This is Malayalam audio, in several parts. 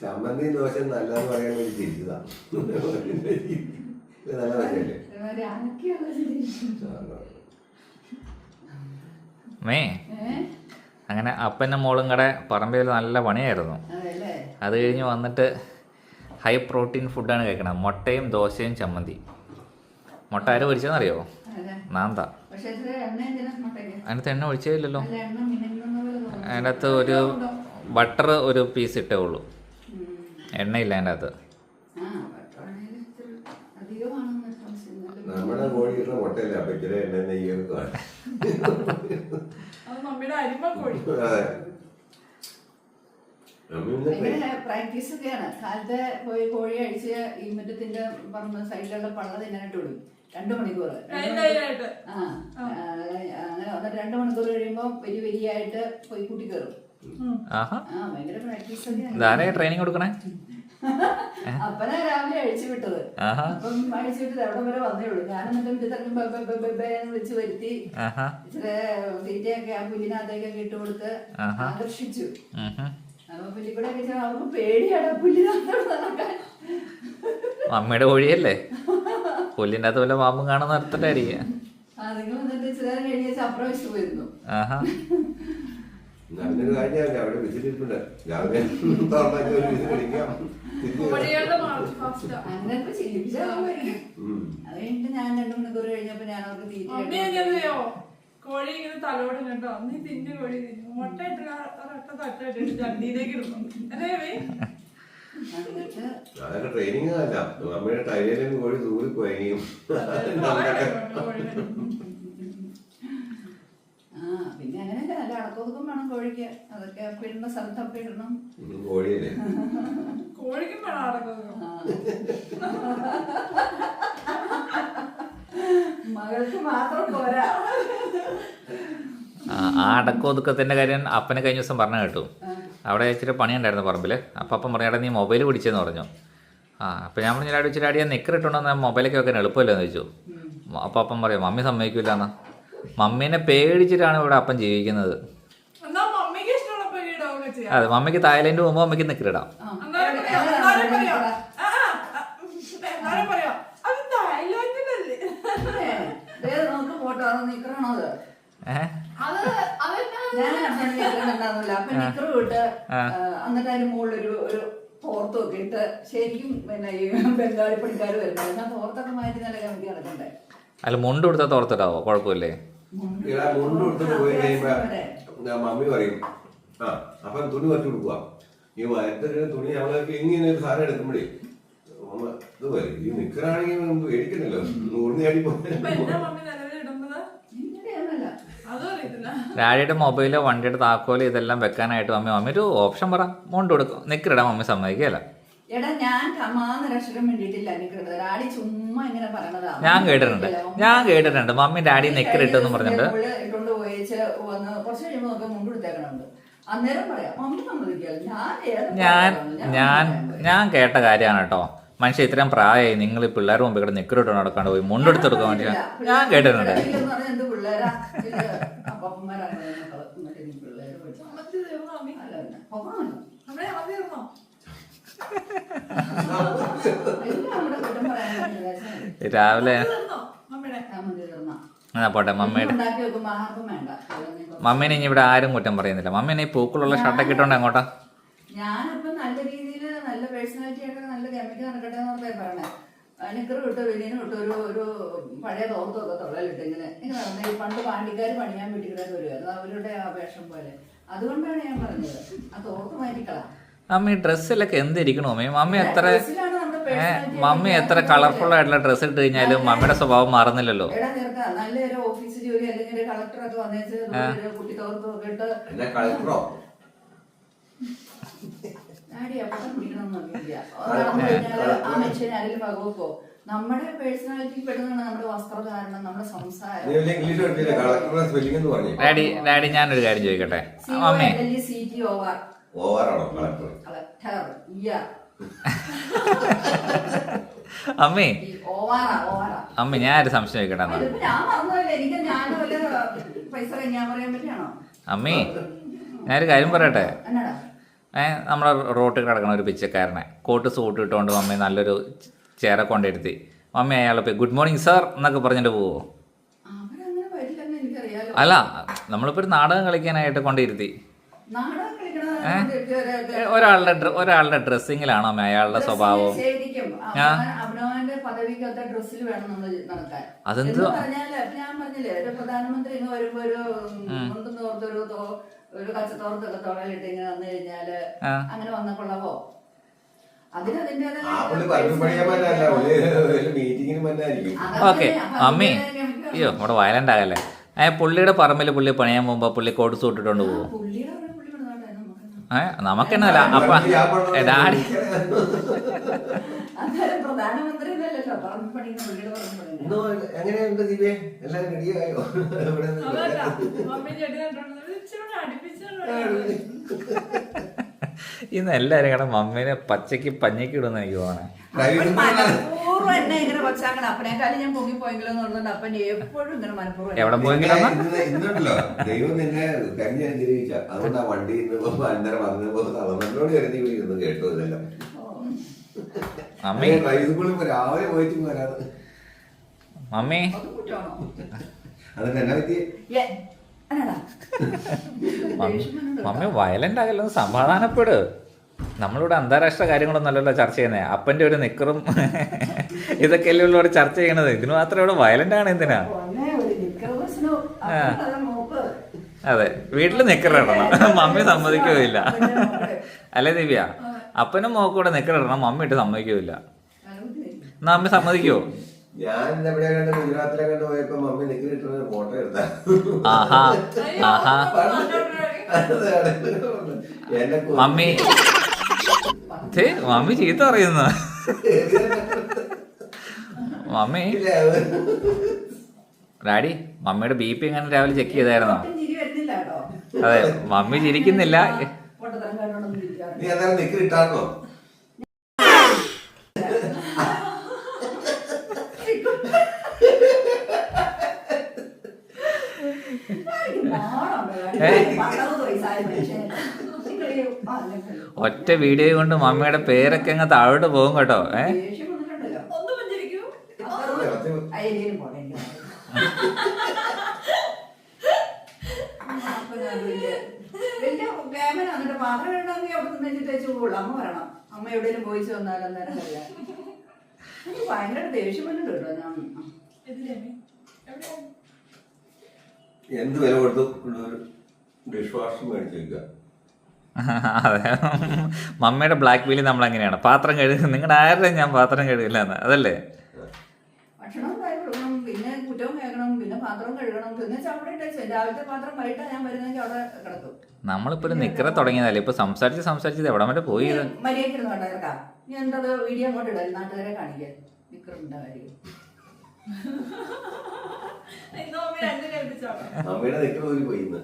ചമ്മന്തി ദോശ നല്ലതെന്ന് പറയാൻ വേണ്ടി തിരിച്ചതാ. നല്ല ദോശയല്ലേ. മേ അങ്ങനെ അപ്പനും മോളും കൂടെ പറമ്പിൽ നല്ല പണിയായിരുന്നു. അത് കഴിഞ്ഞ് വന്നിട്ട് ഹൈ പ്രോട്ടീൻ ഫുഡാണ് കഴിക്കണം മുട്ടയും ദോശയും ചമ്മന്തി. മുട്ട ആരും ഒഴിച്ചതെന്നറിയോ നാന്ത പക്ഷെ എണ്ണ എന്തിനാ മുട്ടയ്ക്ക്. അതിനകത്ത് എണ്ണ ഒഴിച്ചേ ഇല്ലല്ലോ. അകത്ത് ഒരു ബട്ടർ ഒരു പീസ് ഇട്ടേ ഉള്ളൂ. എണ്ണയില്ല അതിന്റെ അകത്ത് നമ്മുടെ കോഴിയുടെ മുട്ടയില്ല അപ്പൊ ഇച്ചിരി എണ്ണ നെയ്യൊക്കെ കാണും. അത് മമ്മിയുടെ അരിമ കോഴി. അതെ. അമ്മ ഇന്ന് പ്രാക്ടീസ് ഒക്കെയാണ്. കാലത്തെ പോയി കോഴി അടിച്ച് ഈ മുറ്റത്തിന്റെ പറമ്പ് സൈഡിലുള്ള പള്ള തിന്നാനായിട്ട് വിടും രണ്ടു മണിക്കൂർ ആ അങ്ങനെ രണ്ടു മണിക്കൂർ കഴിയുമ്പോൾ വലിയ വലിയായിട്ട് പോയി കൂട്ടി കയറും ആഹാ. ഇതാരെ ട്രെയിനിങ് കൊടുക്കണേ? അപ്പനാ രാവിലെ അഴിച്ചു വിട്ടത്. അപ്പം അഴിച്ചു വിട്ടത്. അവിടെ വരെ വന്നേ ഉള്ളൂ. ഞാൻ എന്നിട്ട് വിളിച്ച് വരുത്തി. ആഹാ. ഇച്ചിരി തീറ്റയൊക്കെ ആ പുല്ലിനകത്തേക്കൊക്കെ ഇട്ട് കൊടുത്ത് ആഹാ. ആകർഷിച്ചു. അപ്പൊ പുല്ലിക്കൂടെ അവർക്ക് പേടിയാണ് പുല്ലിനകത്തോട് നടക്കാൻ. മമ്മിയുടെ കോഴിയല്ലേ? പുല്ലിന്റെ അകത്ത് വല്ല പാമ്പും കാണുന്ന നിർത്തിട്ടായിരിക്കും നിങ്ങൾ എന്നിട്ട് നേരം കഴിഞ്ഞ് പോയിരുന്നു. നല്ലൊരു കാര്യമല്ല അവിടെ വിസിലിരിപ്പുണ്ട് രാവിലെ തുറന്നാക്കി ഒരു വിസിൽ അടിക്കാം ഞാൻ രണ്ടു മണിക്കൂർ കഴിഞ്ഞപ്പോ ഞാൻ അവർക്ക് തീറ്റ കോഴി ഇങ്ങനെ തലോട് കണ്ടോ? നീ തിന്നു കോഴി തിന്നു. മുട്ട ഇട്ടിട്ട് ഒരൊറ്റ തട്ടിട്ട് ചട്ടിയിലേക്ക് ഇടുന്നു. അല്ലേ അതൊക്കെ ട്രെയിനിങ് അല്ല. അമ്മയുടെ ടൈലിലും കോഴി തൂറി കുഴങ്ങിയും പറയണോ കോഴി വരും. ആ പിന്നെ അങ്ങനെയല്ല നല്ല അടക്കൊതുക്കം വേണം കോഴിക്ക് അതൊക്കെ പിടുന്ന സ്ഥലത്തൊക്കെ ഇടണം കോഴിയല്ലേ? കോഴിക്കും വേണം. മകൾക്ക് മാത്രം പോരാ. ആ അടക്കം ഒതുക്കത്തിന്റെ കാര്യം അപ്പനെ കഴിഞ്ഞ ദിവസം പറഞ്ഞു കേട്ടു. അവിടെ ഇച്ചിരി പണിയുണ്ടായിരുന്നു പറമ്പിൽ അപ്പം അപ്പം പറഞ്ഞാടാ നീ മൊബൈൽ പിടിച്ചെന്ന് പറഞ്ഞു. ആ അപ്പം ഞാൻ പറഞ്ഞു ഡാഡി ഇച്ചിരി അടിയാ നിക്കറിട്ടുണ്ടോ മൊബൈലൊക്കെ വെക്കാൻ എളുപ്പമല്ലോ? എന്ന് ചോദിച്ചു. അപ്പം അപ്പം പറയും മമ്മി സമ്മതിക്കില്ല എന്ന് മമ്മീനെ പേടിച്ചിട്ടാണ് ഇവിടെ അപ്പം ജീവിക്കുന്നത് എന്നാ മമ്മിക്ക് ഇഷ്ടമുള്ളപ്പോ ഈ ഇടവൊക്കെ ചെയ്യാം അതെ മമ്മിക്ക് തായ്ലൻഡ് പോകുമ്പോ മമ്മിക്ക് നിക്കറിടാം എന്നിട്ട് അതിന് ഒരു ഇട്ട് ശരിക്കും പിന്നെ ഈ ബംഗാളി പണിക്കാർ വരുന്നത്. ഞാൻ തോർത്തൊക്കെ മാറ്റി നല്ല നടക്കണ്ടേ? അല്ല മുണ്ട് കൊടുത്താൽ തോർത്തിടാവോ? കുഴപ്പമില്ലേ? മുണ്ട് പോയി കഴിയുമ്പോ മമ്മി പറയും ആ അപ്പം തുണി വറ്റി കൊടുക്കുക ഈ വയറ്റൊരു തുണി ഞങ്ങൾക്ക് ഇങ്ങനെ ഒരു സാധനം എടുക്കുമ്പോഴേ ഇത് വരും. ഈ നിക്കറാണെങ്കിൽ ഡാഡിയുടെ മൊബൈലോ വണ്ടിയുടെ താക്കോൽ ഇതെല്ലാം വെക്കാനായിട്ട് മമ്മി മമ്മി ഒരു ഓപ്ഷൻ പറ. മോണ്ട് കൊടുക്കും. നിക്കറിടാൻ മമ്മി സമ്മതിക്കല്ല എടാ ഞാൻ കമാന്നൊരക്ഷരം വേണ്ടിയിട്ടില്ല നിക്കറുണ്ട് ഡാഡി ചുമ്മാ ഇങ്ങനെ പറഞ്ഞതാ ഞാൻ കേട്ടിട്ടുണ്ട്. ഞാൻ കേട്ടിട്ടുണ്ട്. മമ്മി ഡാഡി നിക്കറിട്ടെന്ന് പറഞ്ഞിട്ട്. പോയേച്ച് വന്ന് കുറച്ച് കഴിയുമ്പോൾ ഞാൻ ഞാൻ ഞാൻ കേട്ട കാര്യമാണ് കേട്ടോ. മനുഷ്യ ഇത്രയും പ്രായമായി നിങ്ങൾ ഈ പിള്ളേർ മുമ്പ് ഇവിടെ നിക്കറിട്ട് നടക്കാണ്ട് പോയി മുണ്ടെടുത്ത് കൊടുക്കാൻ വേണ്ടി ഞാൻ കേട്ടിട്ടുണ്ട്. രാവിലെ എന്നാ പോട്ടെ മമ്മിയുടെ. മമ്മീനെ ഇനി ഇവിടെ ആരും കുറ്റം പറയുന്നില്ല. മമ്മീനെ ഈ പൂക്കളുള്ള ഷർട്ടൊക്കെ ഇട്ടോണ്ട് അങ്ങോട്ടാ ഞാനിപ്പോ നല്ല രീതിയിൽ നല്ല പേഴ്സണാലിറ്റി ആയിട്ട് നല്ല കെമിക്കൽ നടക്കട്ടെ എന്ന് പറഞ്ഞേ പറയണേ നിക്കറ് വിട്ട് വെളിയിൽ വിട്ട് ഒരു ഒരു പഴയ തോർത്തൊക്കെ തൊള്ളലിട്ട് ഇങ്ങനെ ഇങ്ങനെ നടന്ന്. ഈ പണ്ട് പാണ്ടിക്കാർ പണിയാൻ വീട്ടിൽ വരുമായിരുന്നു അവരുടെ ആ വേഷം പോലെ. അതുകൊണ്ടാണ് ഞാൻ പറഞ്ഞത്. ആ തോർത്ത് മാറ്റിക്കളാ. മമ്മി ഡ്രസ്സിലൊക്കെ എന്തിരിക്കണോ മമ്മി എത്ര മമ്മി എത്ര കളർഫുൾ ആയിട്ടുള്ള ഡ്രസ്സ് ഇട്ട് കഴിഞ്ഞാലും മമ്മിയുടെ സ്വഭാവം മാറുന്നില്ലല്ലോ. നല്ലൊരു ഓഫീസ് ജോലി അല്ലെങ്കിൽ വന്നേച്ച് കുട്ടി ഇട്ട് നമ്മുടെ പേഴ്സണാലിറ്റി പെടുന്നതാണ് നമ്മുടെ വസ്ത്രധാരണം നമ്മുടെ സംസാരം. ഡാഡി ഡാഡി ഞാനൊരു കാര്യം ചോദിക്കട്ടെ? മമ്മി. സി ടി ഓവർ ഓവറാണോ കളക്ടർ ഇയ അമ്മേ. അമ്മ ഞാൻ ഒരു സംശയം പറ്റിയാണോ? അമ്മേ ഞാനൊരു കാര്യം പറയട്ടെ? ഏഹ് നമ്മുടെ റോട്ടിൽ കിടക്കണ ഒരു പിച്ചക്കാരനെ. കോട്ട് സൂട്ട് ഇട്ടുകൊണ്ട് അമ്മ നല്ലൊരു ചേര കൊണ്ടിരുത്തി. മമ്മി അയാളെ പോയി ഗുഡ് മോർണിംഗ് സാർ എന്നൊക്കെ പറഞ്ഞിട്ട് പോവോ? അല്ല നമ്മളിപ്പോൾ ഒരു നാടകം കളിക്കാനായിട്ട് കൊണ്ടിരുത്തി. ഒരാളുടെ ഒരാളുടെ ഡ്രസ്സിങ്ങിലാണോ അമ്മ? അയാളുടെ സ്വഭാവം? അതെന്തോ അവനവൻ- അവനവന്റെ പദവിക്കത്തെ ഡ്രസ്സിൽ വേണം നമ്മൾ നടക്കാൻ അതെന്ത്? പറഞ്ഞാൽ ഞാൻ പറഞ്ഞില്ലേ ഒരു പ്രധാനമന്ത്രി ഇങ്ങ് വരുമ്പോ ഒരു മുണ്ടും തോർത്തൊരു ഒരു കച്ചത്തോർത്തൊക്കെ തോളയിലിട്ട് ഇങ്ങനെ വന്നു കഴിഞ്ഞാൽ ആ. അങ്ങനെ വന്ന കൊള്ളവോ? അതിന് അതിന്റേതായ പുള്ളി പറഞ്ഞു പഠിക്കാൻ പറ്റല്ല പുള്ളി മീറ്റിങ്ങിന് പറ്റായിരിക്കും അതൊക്കെ ഓക്കെ അമ്മേ. അയ്യോ നമ്മുടെ വയലന്റ് ആകല്ലേ. പുള്ളിയുടെ പറമ്പിൽ പുള്ളി പണിയാൻ പോകുമ്പോ പുള്ളി കോട്ട് സൂട്ട് ഇട്ടുകൊണ്ട് ആ, പോകും പുള്ളിയുടെ അവിടെ പുള്ളി കിടന്നോട്ടെ, നമുക്കെന്നാ. ഏ നമുക്കെന്നല്ല അപ്പൊ ഡാഡി എങ്ങനെയുണ്ട് ദിവ്യ? എല്ലാരും റെഡിയായോ? ഇവിടെ ഇന്ന് എല്ലാരും കൂടെ മമ്മീനെ പച്ചക്ക് പഞ്ഞക്ക് ഇടുന്ന എനിക്ക് തോന്നണേ ഡ്രൈവിംഗ് മനഃപൂർവം എന്നെ ഇങ്ങനെ കൊച്ചാക്കണം അപ്പനേക്കാളും ഞാൻ എന്ന് അപ്പൻ എപ്പോഴും ഇങ്ങനെ മനഃപൂർവം എവിടെ പോയെങ്കിലും ഇന്ന് ഇന്നുണ്ടല്ലോ. ദൈവം നിന്നെ കരുതി അനുഗ്രഹിച്ച. അതുകൊണ്ട് ആ വണ്ടി ഇന്ന് അന്നേരം വന്നപ്പോ തളർന്നോട് കരുതി ഇവിടെ ഇരുന്ന് കേട്ടു ഇതെല്ലാം. മമ്മി. ഡ്രൈവിംഗ് സ്കൂളിൽ ഇപ്പൊ രാവിലെ പോയിട്ട് വരാതെ മമ്മി. അത് കുറ്റമാണോ? എന്നാ പറ്റി. മമ്മി വയലന്റ് ആകല്ലോ സമാധാനപ്പെട്. നമ്മളിവിടെ അന്താരാഷ്ട്ര കാര്യങ്ങളൊന്നും അല്ലല്ലോ ചർച്ച ചെയ്യുന്നത് അപ്പന്റെ ഒരു നിക്കറും ഇതൊക്കെയല്ലേ ഉള്ളൂ ഇവിടെ ചർച്ച ചെയ്യണത്. ഇതിന് മാത്രം ഇവിടെ വയലന്റ് ആണ് എന്തിനാ? അതെ വീട്ടിൽ നിക്കറിടണം മമ്മി സമ്മതിക്കുകയില്ല. അല്ലേ ദിവ്യ? അപ്പനും മോക്കൂടെ നിക്കറിടണം മമ്മി ഇട്ട് സമ്മതിക്കുകയില്ല. എന്നാ അമ്മ സമ്മതിക്കുവോ? ഞാൻ എവിടെ കണ്ട് ഗുജറാത്തിലെ കണ്ട് പോയപ്പോ മമ്മി നിൽക്കി കിട്ടുന്ന ഫോട്ടോ എടുത്താ. ആഹാ ആഹാ. എന്നെ മമ്മി. മമ്മി ചീത്ത പറയുന്ന. മമ്മി. ഡാഡി മമ്മിയുടെ ബി പി എങ്ങനെ രാവിലെ ചെക്ക് ചെയ്തായിരുന്നോ? അതെ മമ്മി ചിരിക്കുന്നില്ല. നീ അന്നേരം നിൽക്കി കിട്ടാറുണ്ടോ എനിക്ക് നാണമുണ്ട് ഏ? കാര്യം. പത്തറുപത് വയസ്സായ മനുഷ്യനെ. നിങ്ങൾ ഈ- ആ, അല്ലെങ്കിൽ ഒറ്റ വീഡിയോ കൊണ്ട് മമ്മിയുടെ പേരൊക്കെ അങ്ങ് താഴോട്ട് പോകും കേട്ടോ ഏ? അമ്മ ഞാൻ എന്ത് വില കൊടുത്തു ഡിഷ് അതെ മമ്മിയുടെ ബ്ലാക്ക് മെയിൽ നമ്മൾ അങ്ങനെയാണ് പാത്രം കഴുകുക നിങ്ങളുടെ ആരുടെ ഞാൻ പാത്രം കഴുകില്ല എന്ന് അതല്ലേ? ഭക്ഷണം ഉണ്ടാക്കി കൊടുക്കണം പിന്നെ കുറ്റവും കേൾക്കണം. പിന്നെ പാത്രം കഴുകണം. പിന്നെ ചവിടെ ഇട്ടേച്ച്. രാവിലത്തെ പാത്രം വൈകിട്ടാ ഞാൻ വരുന്നെങ്കിൽ അവിടെ കിടക്കും. നമ്മളിപ്പോ ഒരു നിക്കറെ തുടങ്ങിയതല്ലേ? ഇപ്പൊ സംസാരിച്ച് സംസാരിച്ചത് എവിടെ വരെ പോയി കണ്ടേക്കാം ഞാൻ എന്തത് വീഡിയോ അങ്ങോട്ട് ഇടാം നാട്ടുകാരെ കാണിക്കാൻ. നിക്കറുണ്ട് മമ്മിയുടെ നിൽക്കണ ഊരി പോയി ഇന്ന്.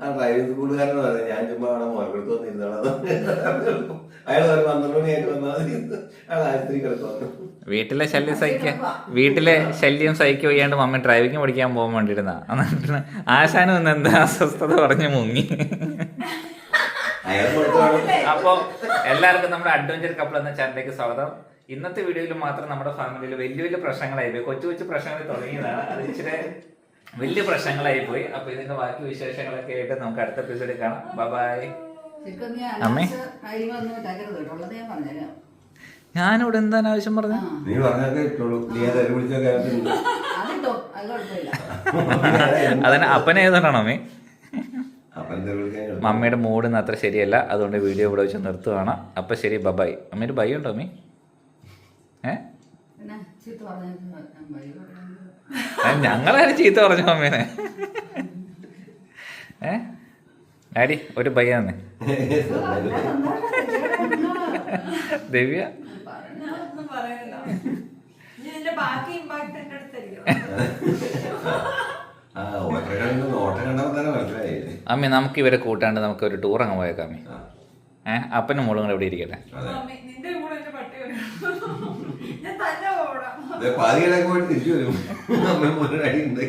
ആ ഡ്രൈവിംഗ് സ്കൂളുകാരൻ പറഞ്ഞു ഞാൻ ചുമ്മാ അവിടെ മുറക്കെടുത്ത് വന്നിരുന്നോളാം അയാൾ ഒരു പന്ത്രണ്ട് മണിയായിട്ട് വന്നാൽ അയാൾ ആശുപത്രി കിടക്കുന്നു വീട്ടിലെ ശല്യം സഹിക്കാൻ വീട്ടിലെ ശല്യം സഹിക്കുക വയ്യാണ്ട് മമ്മി ഡ്രൈവിംഗ് പഠിക്കാൻ പോകാൻ വേണ്ടിയിരുന്ന. എന്നിട്ട് ആശാനും ഇന്ന് എന്താ അസ്വസ്ഥത പറഞ്ഞ് മുങ്ങി. അപ്പോൾ എല്ലാവർക്കും നമ്മുടെ അഡ്വഞ്ചർ കപ്പിൾ എന്ന ചാനലിലേക്ക് സ്വാഗതം. ഇന്നത്തെ വീഡിയോയിൽ മാത്രം നമ്മുടെ ഫാമിലിയിൽ വലിയ വലിയ പ്രശ്നങ്ങളായി പോയി കൊച്ചു കൊച്ചു പ്രശ്നങ്ങൾ തുടങ്ങിയതാണ്. അത് ഇച്ചിരി വലിയ പ്രശ്നങ്ങളായി പോയി അപ്പൊ ഇതിന്റെ ബാക്കി വിശേഷങ്ങളൊക്കെ ആയിട്ട് നമുക്ക് അടുത്ത എപ്പിസോഡിൽ കാണാം. ബൈ അമ്മേ? ഞാനിവിടെ എന്താണ് ആവശ്യം പറഞ്ഞു? നീ പറഞ്ഞൊക്കെ ഇട്ടോളൂ. നീ അത് വിളിച്ച കാര്യത്തിലുണ്ട് അതിട്ടോ? അത് കുഴപ്പമില്ല. അതിന് അപ്പനെ അപ്പൊ എന്താ മമ്മിയുടെ മൂഡ് ഇന്ന് അത്ര ശരിയല്ല. അതുകൊണ്ട് വീഡിയോ ഇവിടെ വെച്ച് നിർത്തുവാണ്. അപ്പൊ ശരി ബബായ് അമ്മയുടെ ബൈ ഉണ്ടോ മീ ഏ, ഞങ്ങളാരും ചീത്ത പറഞ്ഞു അമ്മേനെ? ഏ? ഡാഡി ഒരു ബൈ ആന്നേ. ദിവ്യ ഞാനൊന്നും പറയുന്നില്ല ഇനി ഇതിന്റെ ബാക്കി ഇമ്പാക്ട് എന്റെ അടുത്തായിരിക്കും. അമ്മി നമുക്ക് ഇവരെ കൂട്ടാണ്ട് നമുക്ക് ഒരു ടൂർ അങ്ങ് പോയേക്കാം അമ്മി. ഏഹ് അപ്പനും മോളും കൂടെ ഇവിടെ ഇരിക്കട്ടെ. പാതി മമ്മി നിന്റെ കൂടെ എന്റെ പട്ടി വരും. ഞാൻ തന്നെ പോടാം അതെ പാതികളൊക്കെ പോയിട്ട് തിരിച്ചു വരും. അമ്മ മുന്നേ അടി ഉണ്ട്.